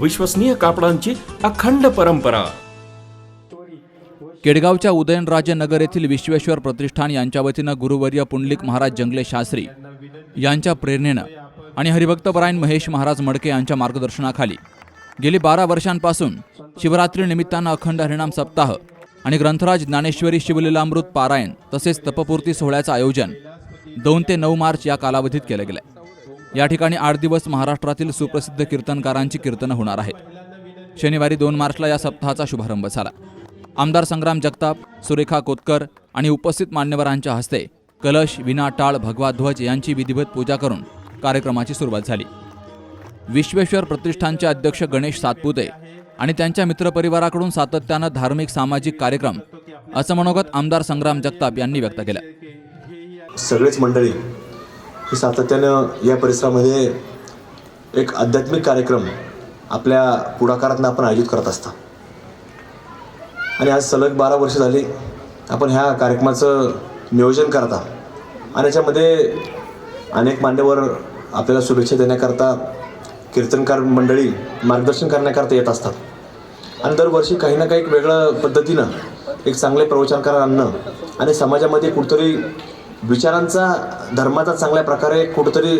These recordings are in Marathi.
विश्वसनीय कापडांची अखंड परंपरा. केडगावच्या उदयनराजे नगर येथील विश्वेश्वर प्रतिष्ठान यांच्या वतीनं गुरुवर्य पुंडलिक महाराज जंगले शास्त्री यांच्या प्रेरणेनं आणि हरिभक्तपरायण महेश महाराज मडके यांच्या मार्गदर्शनाखाली गेली बारा वर्षांपासून शिवरात्री निमित्तानं अखंड हरिणाम सप्ताह आणि ग्रंथराज ज्ञानेश्वरी शिवलीलामृत पारायण तसेच तपपूर्ती सोहळ्याचं आयोजन दोन ते नऊ मार्च या कालावधीत केलं गेलं या ठिकाणी आठ दिवस महाराष्ट्रातील सुप्रसिद्ध कीर्तनकारांची कीर्तनं होणार आहेत. शनिवारी दोन मार्चला या सप्ताहाचा शुभारंभ झाला. आमदार संग्राम जगताप सुरेखा कोतकर आणि उपस्थित मान्यवरांच्या हस्ते कलश विना टाळ भगवा ध्वज यांची विधिवत पूजा करून कार्यक्रमाची सुरुवात झाली. विश्वेश्वर प्रतिष्ठानचे अध्यक्ष गणेश सातपुते आणि त्यांच्या मित्रपरिवाराकडून सातत्यानं धार्मिक सामाजिक कार्यक्रम असं मनोगत आमदार संग्राम जगताप यांनी व्यक्त केलं. सगळेच मंडळी ही सातत्यानं या परिसरामध्ये एक आध्यात्मिक कार्यक्रम आपल्या पुढाकारातनं आपण आयोजित करत असता. आणि आज सलग बारा वर्ष झाली आपण ह्या कार्यक्रमाचं नियोजन करता. आणि याच्यामध्ये अनेक मान्यवर आपल्याला शुभेच्छा देण्याकरता कीर्तनकार मंडळी मार्गदर्शन करण्याकरता येत असतात. आणि दरवर्षी काही ना काही एक वेगळं पद्धतीनं एक चांगले प्रवचनकार आणणं आणि समाजामध्ये कुठंतरी विचारांचा धर्माचा चांगल्या प्रकारे कुठंतरी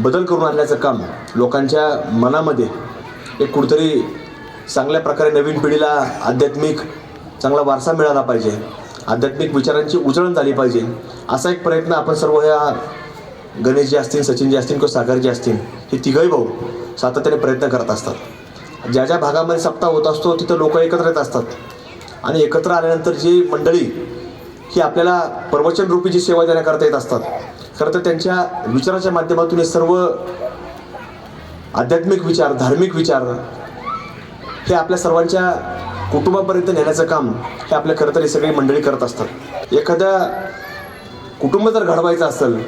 बदल करून आणण्याचं काम लोकांच्या मनामध्ये एक कुठंतरी चांगल्या प्रकारे नवीन पिढीला आध्यात्मिक चांगला वारसा मिळाला पाहिजे. आध्यात्मिक विचारांची उजळण झाली पाहिजे. असा एक प्रयत्न आपण सर्व ह्या गणेशजी असतील सचिनजी असतील किंवा सागरजी असतील हे तिघही भाऊ सातत्याने प्रयत्न करत असतात. ज्या ज्या भागामध्ये सप्ताह होत असतो तिथं लोक एकत्र येत असतात. आणि एकत्र आल्यानंतर जी मंडळी ही आपल्याला प्रवचन रूपी जी सेवा देण्याकरता येत असतात खरं तर त्यांच्या विचाराच्या माध्यमातून हे सर्व आध्यात्मिक विचार धार्मिक विचार हे आपल्या सर्वांच्या कुटुंबापर्यंत नेण्याचं काम हे आपल्या खरं तर हे सगळी मंडळी करत असतात. एखाद्या कुटुंब जर घडवायचं असेल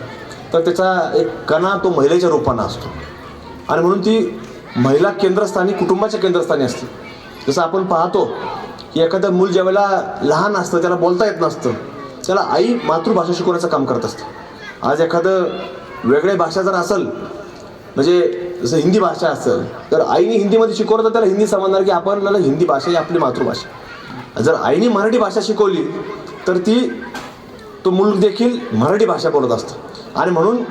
तर त्याचा एक कणा तो महिलेच्या रूपानं असतो. आणि म्हणून ती महिला केंद्रस्थानी कुटुंबाच्या केंद्रस्थानी असते. जसं आपण पाहतो की एखादं मूल ज्यावेळेला लहान असतं त्याला बोलता येत नसतं त्याला आई मातृभाषा शिकवण्याचं काम करत असते? आज एखादं वेगळी भाषा जर असेल म्हणजे जसं हिंदी भाषा असेल तर आईने हिंदीमध्ये शिकवलं तर त्याला हिंदी समजणार की आपल्याला हिंदी भाषा ही आपली मातृभाषा. जर आईने मराठी भाषा शिकवली तर ती तो मूल देखील मराठी भाषा बोलत असतो. आणि म्हणून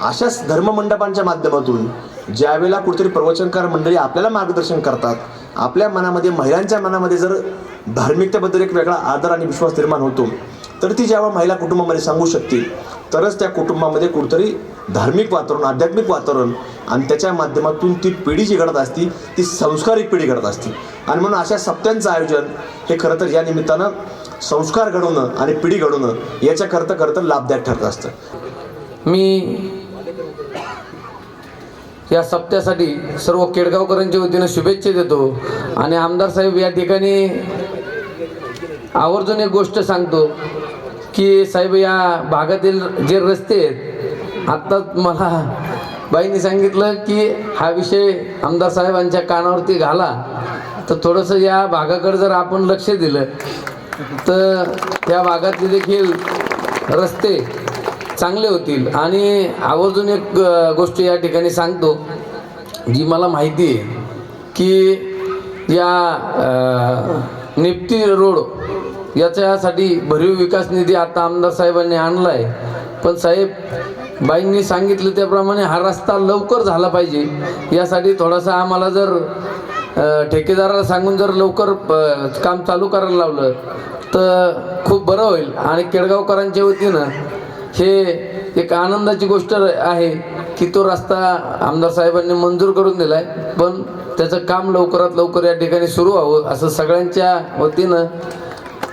अशाच धर्ममंडपांच्या माध्यमातून ज्यावेळेला कुठेतरी प्रवचनकार मंडळी आपल्याला मार्गदर्शन करतात आपल्या मनामध्ये महिलांच्या मनामध्ये जर धार्मिकतेबद्दल एक वेगळा आदर आणि विश्वास निर्माण होतो तर ती जेव्हा महिला कुटुंबामध्ये सांगू शकतील तरच त्या कुटुंबामध्ये कुठंतरी धार्मिक वातावरण आध्यात्मिक वातावरण आणि त्याच्या माध्यमातून ती पिढी जी घडत असती ती संस्कारिक पिढी घडत असती. आणि म्हणून अशा सप्त्यांचं आयोजन हे खरं तर या निमित्तानं संस्कार घडवणं आणि पिढी घडवणं याच्याकरता खरं तर लाभदायक ठरत असतं. मी या सप्त्यासाठी सर्व केडगावकरांच्या वतीनं शुभेच्छा देतो आणि आमदार साहेब या ठिकाणी आवर्जून एक गोष्ट सांगतो. की साहेब या भागातील जे रस्ते आहेत आत्ताच मला बाईंनी सांगितलं की हा विषय आमदार साहेबांच्या कानावरती घाला. तर थोडंसं या भागाकडे जर आपण लक्ष दिलं तर या भागातले देखील रस्ते चांगले होतील. आणि आवर्जून एक गोष्ट या ठिकाणी सांगतो जी मला माहिती आहे की या निफ्टी रोड याच्यासाठी भरीव विकास निधी आता आमदार साहेबांनी आणला आहे पण साहेब बाईंनी सांगितलं त्याप्रमाणे हा रस्ता लवकर झाला पाहिजे. यासाठी थोडासा आम्हाला जर ठेकेदाराला सांगून जर लवकर काम चालू करायला लावलं तर खूप बरं होईल. आणि केडगावकरांच्या वतीनं हे एक आनंदाची गोष्ट आहे की तो रस्ता आमदार साहेबांनी मंजूर करून दिला आहे पण त्याचं काम लवकरात लवकर या ठिकाणी सुरू व्हावं असं सगळ्यांच्या वतीनं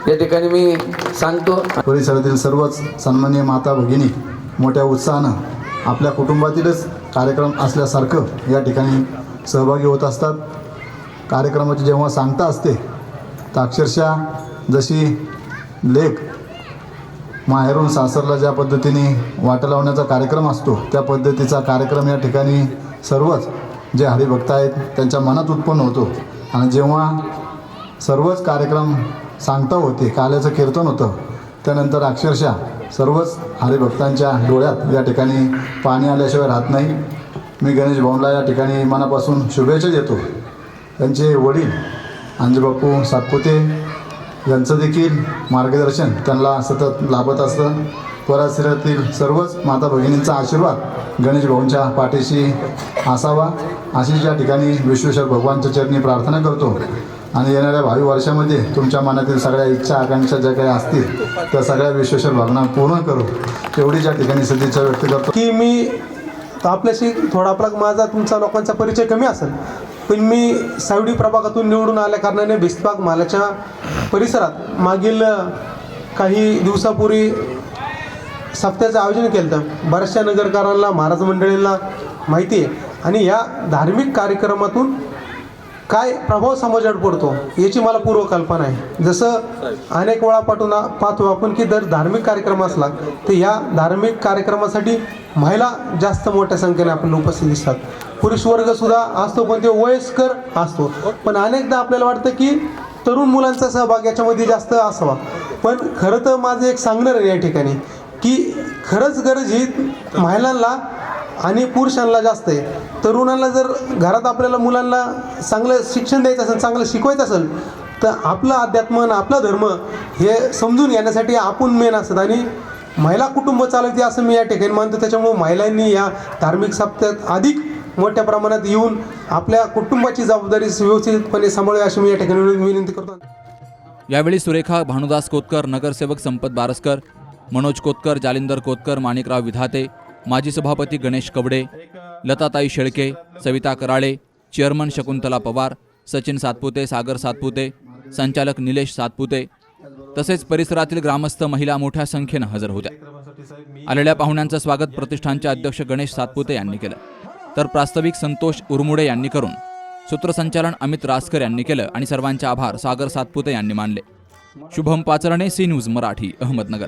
या ठिकाणी मी सांगतो. परिसरातील सर्वच सन्माननीय माता भगिनी मोठ्या उत्साहानं आपल्या कुटुंबातीलच कार्यक्रम असल्यासारखं या ठिकाणी सहभागी होत असतात. कार्यक्रमाची जेव्हा सांगता असते तर अक्षरशः जशी लेख माहेरून सासरला ज्या पद्धतीने वाटा लावण्याचा कार्यक्रम असतो त्या पद्धतीचा कार्यक्रम या ठिकाणी सर्वच जे हरिभक्त आहेत त्यांच्या मनात उत्पन्न होतो. आणि जेव्हा सर्वच कार्यक्रम सांगता होते काल्याचं कीर्तन होतं. त्यानंतर अक्षरशः सर्वच हरिभक्तांच्या डोळ्यात या ठिकाणी पाणी आल्याशिवाय राहत नाही. मी गणेश भाऊंला या ठिकाणी मनापासून शुभेच्छा देतो. त्यांचे वडील अंजबापू सातपुते यांचं देखील मार्गदर्शन त्यांना सतत लाभत असतं. परिसरातील सर्वच माता भगिनींचा आशीर्वाद गणेश भाऊंच्या पाठीशी असावा. अशी या ठिकाणी विश्वेश्वर भगवानच्या चरणी प्रार्थना करतो. आणि येणाऱ्या भावी वर्षामध्ये तुमच्या मनातील सगळ्या इच्छा आकांक्षा ज्या काही असतील त्या सगळ्या विश्वेश्वर भावना पूर्ण करू. एवढी ज्या ठिकाणी सदिच्छा व्यक्त करतो. की मी आपल्याशी थोडा आपला माझा तुमचा लोकांचा परिचय कमी असेल पण मी सावडी प्रभागातून निवडून आल्या कारणाने भिस्तबाग मालाच्या परिसरात मागील काही दिवसापूर्वी सप्त्याचं आयोजन केलं होतं. बऱ्याचशा नगरकारांना महाराज मंडळींना माहिती आहे. आणि या धार्मिक कार्यक्रमातून काय प्रभाव समाजावर पडतो याची मला पूर्वकल्पना आहे. जसं अनेक वेळा पाठवून पाहतो आपण की जर धार्मिक कार्यक्रम असला तर या धार्मिक कार्यक्रमासाठी महिला जास्त मोठ्या संख्येने आपण उपस्थित दिसतात. पुरुष वर्ग सुद्धा असतो पण ते वयस्कर असतो. पण अनेकदा आपल्याला वाटतं की तरुण मुलांचा सहभाग याच्यामध्ये जास्त असावा. पण खरं तर माझं एक सांगणार आहे या ठिकाणी की खरंच गरज ही महिलांना आणि पुरुषांना जास्त आहे. तरुणांना जर घरात आपल्याला मुलांना चांगलं शिक्षण द्यायचं असेल चांगलं शिकवायचं असेल तर आपलं अध्यात्म आणि आपला धर्म हे समजून येण्यासाठी आपण मेन असतात. आणि महिला कुटुंब चालवते असं मी या ठिकाणी मानतो. त्याच्यामुळे महिलांनी या धार्मिक सप्त्यात अधिक मोठ्या प्रमाणात येऊन आपल्या कुटुंबाची जबाबदारी व्यवस्थितपणे सांभाळावी अशी मी या ठिकाणी विनंती करतो. यावेळी सुरेखा भानुदास कोतकर नगरसेवक संपत बारसकर मनोज कोतकर जालिंदर कोतकर माणिकराव विधाते माजी सभापती गणेश कवडे लताताई शेळके सविता कराळे चेअरमन शकुंतला पवार सचिन सातपुते सागर सातपुते संचालक निलेश सातपुते तसेच परिसरातील ग्रामस्थ महिला मोठ्या संख्येनं हजर होत्या. आलेल्या पाहुण्यांचं स्वागत प्रतिष्ठानचे अध्यक्ष गणेश सातपुते यांनी केलं. तर प्रास्ताविक संतोष उरमुडे यांनी करून सूत्रसंचालन अमित रासकर यांनी केलं आणि सर्वांचे आभार सागर सातपुते यांनी मानले. Shubham Pacharne C news Marathi Ahmednagar.